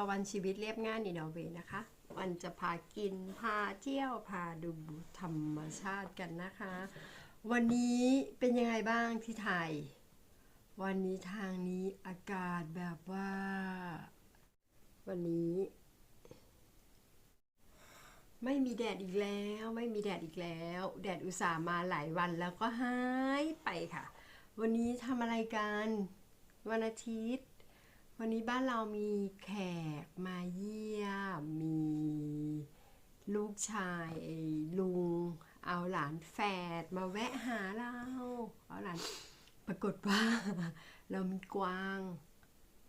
ราวันชีวิตเรียบง่ายในนอร์เวย์นะคะ วันจะพากินพาเที่ยวพาดูธรรมชาติกันนะคะ วันนี้เป็นยังไงบ้างที่ไทย วันนี้ทางนี้อากาศแบบว่า วันนี้ ไม่มีแดดอีกแล้ว ไม่มีแดดอีกแล้ว แดดอุตส่าห์มาหลายวันแล้วก็หายไปค่ะ วันนี้ทำอะไรกัน วันอาทิตย์ วันนี้บ้านเรามีแขกมาเยี่ยม มีลูกชายลุง เอาหลานแฝดมาแวะหาเรา เอาหลาน ปรากฏว่า เรามีกวาง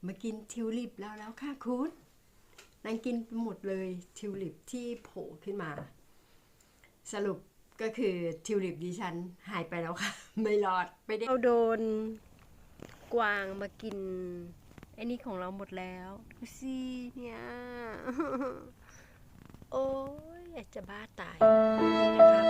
มากินทิวลิปแล้วแล้วค่ะคุณนางกินหมดเลยทิวลิปที่โผล่ขึ้นมา สรุปก็คือทิวลิปดิฉันหายไปแล้วค่ะ ไม่รอดไม่ได้เราโดนกวางมากิน อ้นี่ของเราหมดแล้วดูสิเนี่ย โอ้ยอยากจะบ้าตายนี่นะครับ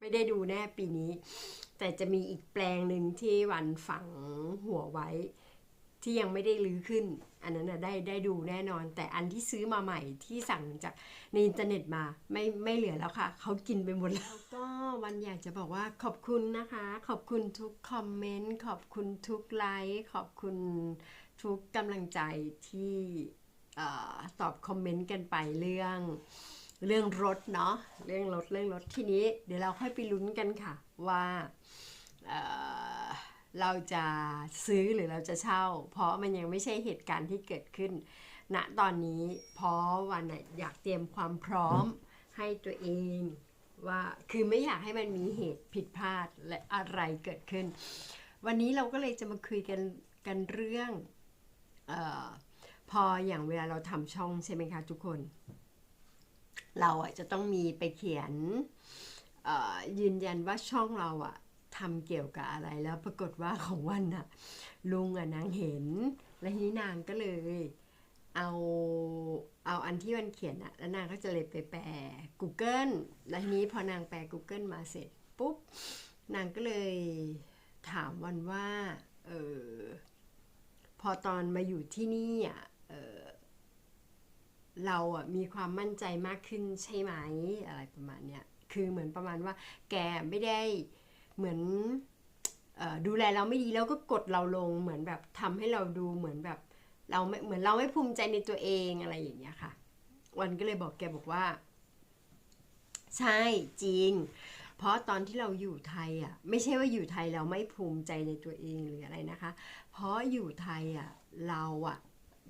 ไม่ได้ดูแน่ปีนี้ แต่จะมีอีกแปลงหนึ่งที่วันฝังหัวไว้ ที่ยังไม่ได้ลื้อขึ้น อันนั้นนะได้ได้ดูแน่นอน แต่อันที่ซื้อมาใหม่ที่สั่งจากในอินเทอร์เน็ตมาไม่ไม่เหลือแล้วค่ะ เขากินไปหมดแล้ว ก็วันอยากจะบอกว่าขอบคุณนะคะ ขอบคุณทุกคอมเมนต์ขอบคุณทุกไลค์ขอบคุณทุกกำลังใจที่ตอบคอมเมนต์กันไปเรื่องเรื่องรถเนาะเรื่องรถเรื่องรถทีนี้ เดี๋ยวเราค่อยไปลุ้นกันค่ะว่า เราจะซื้อหรือเราจะเช่า เพราะมันยังไม่ใช่เหตุการณ์ที่เกิดขึ้นณตอนนี้เพราะวันอยากเตรียมความพร้อมให้ตัวเองว่าคือไม่อยากให้มันมีเหตุผิดพลาดและอะไรเกิดขึ้น วันนี้เราก็เลยจะมาคุยกันกันเรื่องออพออย่างเวลาเราทำช่องใช่ไหมคะทุกคน เราอะจะต้องมีไปเขียนยืนยันว่าช่องเราอะ ทำเกี่ยวกับอะไรแล้วปรากฏว่าของวันน่ะลุงอะนางเห็น แล้วทีนี้นางก็เลย เอาเอาอันที่มันเขียนอะแล้วนางก็จะเลยไปแปล Google แล้วทีนี้พอนางแปล Google มาเสร็จปุ๊บนางก็เลยถามวันว่าเออพอตอนมาอยู่ที่นี่อะเออเราอะมีความมั่นใจมากขึ้นใช่ไหมอะไรประมาณเนี้ยคือเหมือนประมาณว่าแกไม่ได้ เหมือนออดูแลเราไม่ดีแล้วก็กดเราลงเหมือนแบบทำให้เราดูเหมือนแบบเราไม่เหมือนเราไม่ภูมิใจในตัวเองอะไรอย่างเงี้ยค่ะ วันก็เลยบอกแกบอกว่า ใช่จริง เพราะตอนที่เราอยู่ไทยอะไม่ใช่ว่าอยู่ไทยเราไม่ภูมิใจในตัวเองหรืออะไรนะคะ เพราะอยู่ไทยอะเราอะ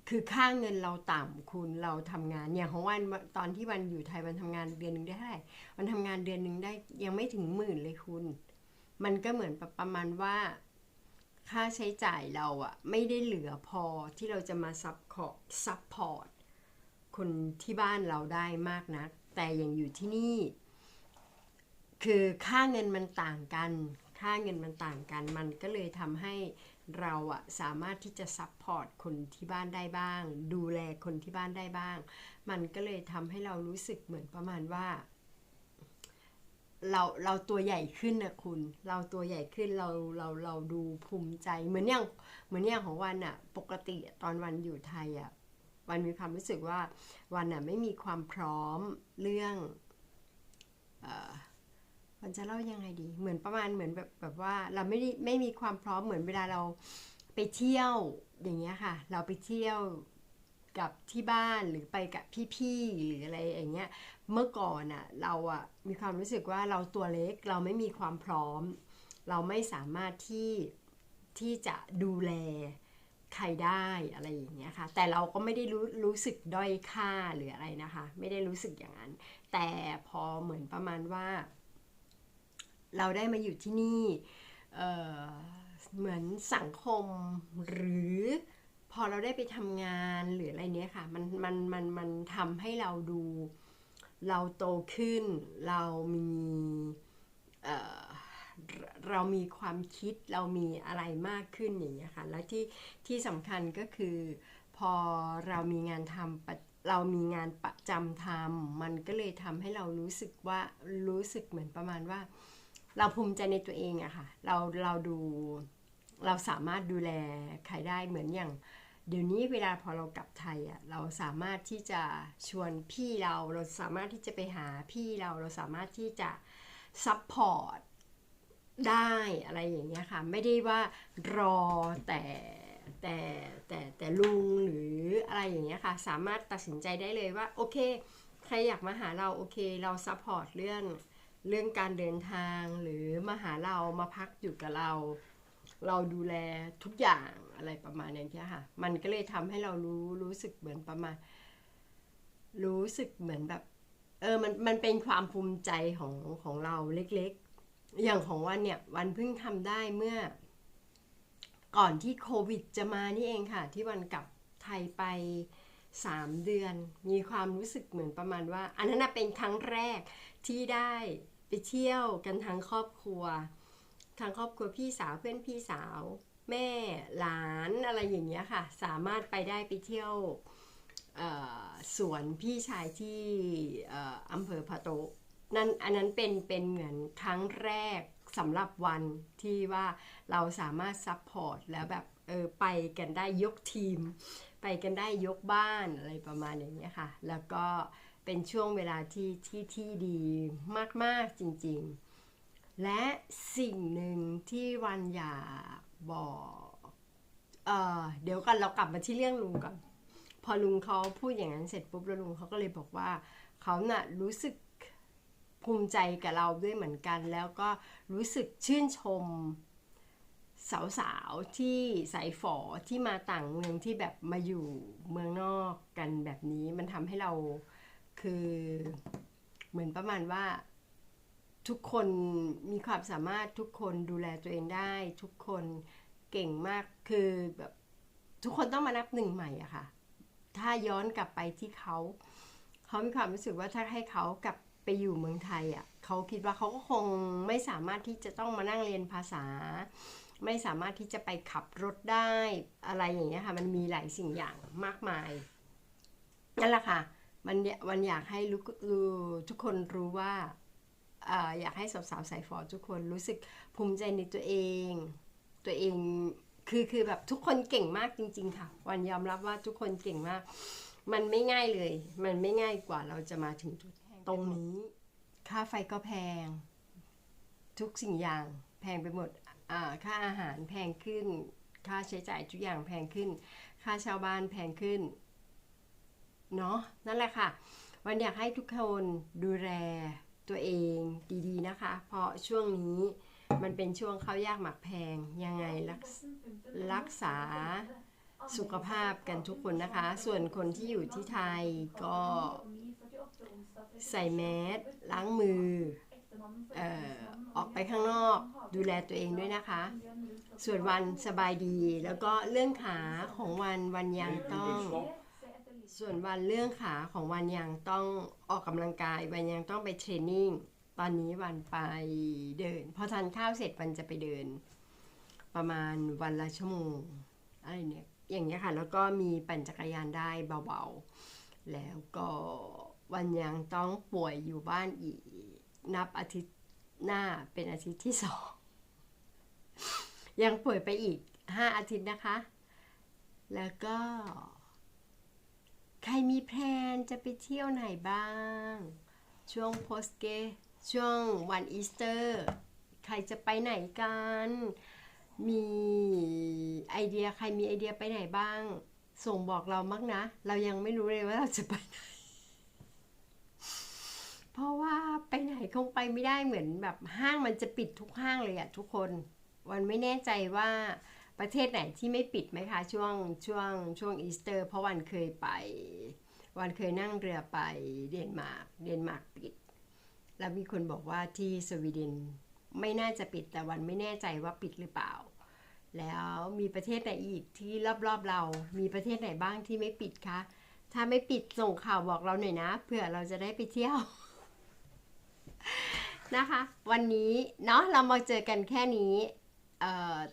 คือค่าเงินเราต่ำคุณเราทำงานอย่างของวันตอนที่วันอยู่ไทยวันทำงานเดือนหนึ่งได้เท่าไหร่วันทำงานเดือนหนึ่งได้ยังไม่ถึงหมื่นเลยคุณ มันก็เหมือนประมาณว่าค่าใช้จ่ายเราอะไม่ได้เหลือพอที่เราจะมาซับขอซับพอร์ตคนที่บ้านเราได้มากนะแต่อย่างอยู่ที่นี่ คือค่าเงินมันต่างกัน ค่าเงินมันต่างกัน มันก็เลยทำให้เราอะสามารถที่จะซับพอร์ตคนที่บ้านได้บ้าง ดูแลคนที่บ้านได้บ้าง มันก็เลยทำให้เรารู้สึกเหมือนประมาณว่า เราเราตัวใหญ่ขึ้นนะคุณ เราตัวใหญ่ขึ้นเราเราเราดูภูมิใจ เหมือนอย่างเหมือนอย่างของวันอะปกติตอนวันอยู่ไทยอะวันมีความรู้สึกว่าวันอะไม่มีความพร้อมเรื่องออวันจะเล่ายังไงดี เหมือนประมาณเหมือนแบบแบบว่าเราไม่ได้ไม่มีความพร้อมเหมือนเวลาเราไปเที่ยวอย่างเงี้ยค่ะ เราไปเที่ยว กับที่บ้านหรือไปกับพี่ๆหรืออะไรอย่างเงี้ยเมื่อก่อนอะเราอะมีความรู้สึกว่าเราตัวเล็กเราไม่มีความพร้อม เราไม่สามารถที่ที่จะดูแลใครได้อะไรอย่างเงี้ยค่ะ แต่เราก็ไม่ได้รู้รู้สึกด้อยค่าหรืออะไรนะคะ ไม่ได้รู้สึกอย่างนั้น แต่พอเหมือนประมาณว่า เราได้มาอยู่ที่นี่เเหมือนสังคมหรือ พอเราได้ไปทำงานหรืออะไรเนี้ยค่ะ มันมันมันมันทำให้เราดู เราโตขึ้น เรามีเเราเรามีความคิดเรามีอะไรมากขึ้นอย่างเงี้ยค่ะแล้วที่ที่สำคัญก็คือ พอเรามีงานทำประเรามีงานประจำทำมันก็เลยทำให้เรารู้สึกว่ารู้สึกเหมือนประมาณว่า เราภูมิใจในตัวเองอะค่ะ เราเราดูเราสามารถดูแลใครได้เหมือนอย่าง เดี๋ยวนี้เวลาพอเรากลับไทยอะเราสามารถที่จะชวนพี่เราเราสามารถที่จะไปหาพี่เราเราสามารถที่จะซัพพอร์ตได้อะไรอย่างเงี้ยค่ะ ไม่ได้ว่ารอแต่แต่แต่แต่ลุงหรืออะไรอย่างเงี้ยค่ะ สามารถตัดสินใจได้เลยว่า โอเค ใครอยากมาหาเราโอเค เราซัพพอร์ตเรื่องเรื่องการเดินทางหรือมาหาเรามาพักอยู่กับเรา เราดูแลทุกอย่างอะไรประมาณอย่างเงี้ยค่ะ มันก็เลยทำให้เรารู้รู้สึกเหมือนประมาณ รู้สึกเหมือนแบบ เออมันมันเป็นความภูมิใจของของเราเล็กๆ อย่างของวันเนี่ย วันเพิ่งทำได้เมื่อ ก่อนที่โควิดจะมานี่เองค่ะ ที่วันกลับไทยไปสามเดือน มีความรู้สึกเหมือนประมาณว่า อันนั้นเป็นครั้งแรกที่ได้ไปเที่ยวกันทั้งครอบครัว ทั้งครอบครัวพี่สาวเพื่อนพี่สาว แม่หลานอะไรอย่างเงี้ยค่ะ สามารถไปได้ไปเที่ยวสวนพี่ชายที่อำเภอพะโตนั่นอันนั้นเป็นเป็นเหมือนครั้งแรกสำหรับวันที่ว่าเราสามารถซัพพอร์ตแล้วแบบเออไปกันได้ยกทีม ไปกันได้ยกบ้านอะไรประมาณอย่างเงี้ยค่ะ แล้วก็เป็นช่วงเวลาที่ที่ที่ดีมาก ๆ จริง ๆ และสิ่งหนึ่งที่วันอยากบอกเออเดี๋ยวกันเรากลับมาที่เรื่องลุงก่อน พอลุงเขาพูดอย่างนั้นเสร็จปุ๊บแล้วลุงเขาก็เลยบอกว่าเขาน่ะรู้สึกภูมิใจกับเราด้วยเหมือนกัน แล้วก็รู้สึกชื่นชมสาวๆ ที่สายฝอที่มาต่างเมืองที่แบบมาอยู่เมืองนอกกันแบบนี้มันทำให้เราคือเหมือนประมาณว่า ทุกคนมีความสามารถทุกคนดูแลตัวเองได้ ทุกคนเก่งมากคือแบบทุกคนต้องมานับหนึ่งใหม่อะค่ะ ถ้าย้อนกลับไปที่เขาเขามีความรู้สึกว่าถ้าให้เขากลับไปอยู่เมืองไทยอะเขาคิดว่าเขาก็คงไม่สามารถที่จะต้องมานั่งเรียนภาษา ไม่สามารถที่จะไปขับรถได้อะไรอย่างเงี้ยค่ะมันมีหลายสิ่งอย่างมากมายนั่นแหละค่ะมันวันอยากให้รู้ทุกคนรู้ว่า ออยากให้สาวๆสายฟอทุกคนรู้สึกภูมิใจในตัวเอง ตัวเองคือคือแบบทุกคนเก่งมากจริง ๆ ค่ะ วันยอมรับว่าทุกคนเก่งมาก มันไม่ง่ายเลย มันไม่ง่ายกว่าเราจะมาถึงจุดตรงนี้ ค่าไฟก็แพง ทุกสิ่งอย่างแพงไปหมดค่าอาหารแพงขึ้น ค่าใช้จ่ายทุกอย่างแพงขึ้น ค่าช่าบ้านแพงขึ้น เนาะนั่นแหละค่ะ วันอยากให้ทุกคนดูแล ตัวเองดีๆนะคะ เพราะช่วงนี้มันเป็นช่วงข้าวยากหมักแพงยังไงรักรักษาสุขภาพกันทุกคนนะคะ ส่วนคนที่อยู่ที่ไทยก็ใส่แมสล้างมืออออกไปข้างนอกดูแลตัวเองด้วยนะคะ ส่วนวันสบายดีแล้วก็เรื่องขาของวันวันยังต้อง ส่วนวันเรื่องขาของวันยังต้องออกกำลังกายวันยังต้องไปเทรนนิ่งตอนนี้วันไปเดิน พอทานข้าวเสร็จวันจะไปเดิน ประมาณวันละชั่วโมงอะไรเนี่ยอย่างเงี้ยค่ะ แล้วก็มีปั่นจักรยานได้เบาๆ แล้วก็วันยังต้องป่วยอยู่บ้านอีก นับอาทิตย์หน้าเป็นอาทิตย์ที่สองยังป่วยไปอีกห้าอาทิตย์นะคะ แล้วก็ ใครมีแพลนจะไปเที่ยวไหนบ้าง ช่วงโพสเกช่วงวันอีสเตอร์ ใครจะไปไหนกัน มีไอเดียใครมีไอเดียไปไหนบ้าง ส่งบอกเรามั้งนะ เรายังไม่รู้เลยว่าเราจะไปไหน เพราะว่าไปไหนคงไปไม่ได้เหมือนแบบห้างมันจะปิดทุกห้างเลยอะทุกคน วันไม่แน่ใจว่า ประเทศไหนที่ไม่ปิดไหมคะ ช่วงช่วงช่วงอีสเตอร์ เพราะวันเคยไป วันเคยนั่งเรือไปเดนมาร์กเดนมาร์กปิด แล้วมีคนบอกว่าที่สวีเดนไม่น่าจะปิดแต่วันไม่แน่ใจว่าปิดหรือเปล่า แล้วมีประเทศไหนอีกที่รอบๆเรา มีประเทศไหนบ้างที่ไม่ปิดคะถ้าไม่ปิดส่งข่าวบอกเราหน่อยนะเผื่อเราจะได้ไปเที่ยวนะคะ วันนี้เนาะเรามาเจอกันแค่นี้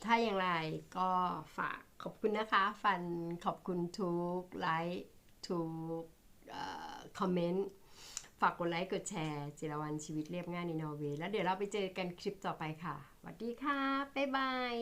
ถ้าอย่างไรก็ฝากขอบคุณนะคะ ฟันขอบคุณทุกไลค์ทุกคอมเมนต์ ฝากกดไลค์กดแชร์ จิรวันชีวิตเรียบง่ายในนอร์เวย์แล้วเดี๋ยวเราไปเจอกันคลิปต่อไปค่ะสวัสดีค่ะ บ๊ายบาย